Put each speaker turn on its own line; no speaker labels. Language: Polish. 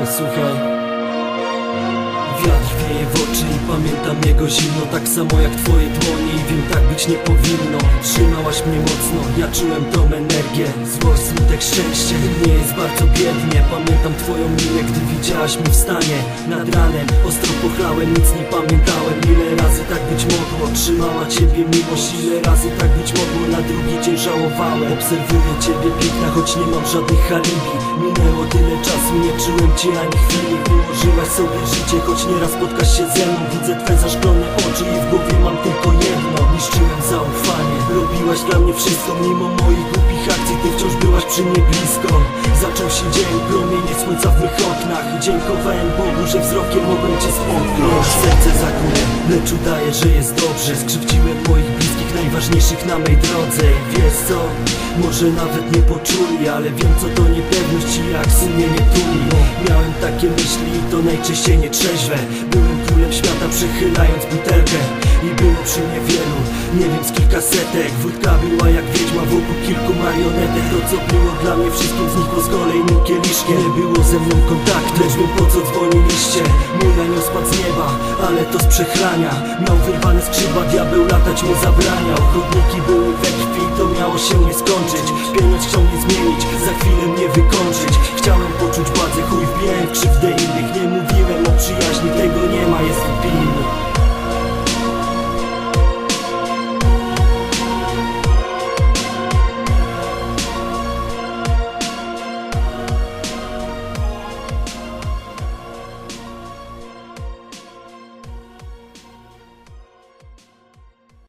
Posłuchaj Wiatr wieje w oczy i pamiętam jego zimno. Tak samo jak twoje dłonie i wiem tak być nie powinno. Trzymałaś mnie mocno, ja czułem tą energię. Złość, smutek, szczęście, nie jest bardzo biednie Pamiętam twoją minę, gdy widziałaś mnie w stanie. Nad ranem ostro pochlałem, nic nie pamiętałem. Ile razy tak być mogło, trzymała ciebie miłość. Ile razy tak być mogło, na drugi dzień żałowałem. Obserwuję ciebie piękna, choć nie mam żadnych alibi Minęło tyle czasu, nie czułem cię ani chwili. Ułożyłaś sobie życie, choć nieraz spotkasz się ze mną. Widzę twe zaszklone oczy i w głowie mam tylko jedno. Niszczyłem zaufanie, robiłaś dla mnie wszystko Mimo moich przy mnie blisko. Zaczął się dzień, promienie słońca w mych oknach. Dziękowałem Bogu, że wzrokiem mogłem cię spotknąć. Serce zakuje, lecz udaje, że jest dobrze. Skrzywdziłem moich bliskich, najważniejszych na mej drodze. Wiesz co? Może nawet nie poczuli, ale wiem co to niepewność i jak sumienie tuli takie myśli to najczęściej nietrzeźwe. Byłem królem świata przechylając butelkę I było przy mnie wielu, nie wiem z kilka setek Wódka była jak wiedźma wokół kilku marionetek. To co było dla mnie wszystkim znikło z kolejnym kieliszkiem. Nie było ze mną kontaktu, lecz wiem po co dzwoniliście. Mój anioł spadł z nieba, ale to z przechlania. Miał wyrwane skrzydła, diabeł latać mu zabraniał Chodniki były we krwi, to miało się nie skończyć X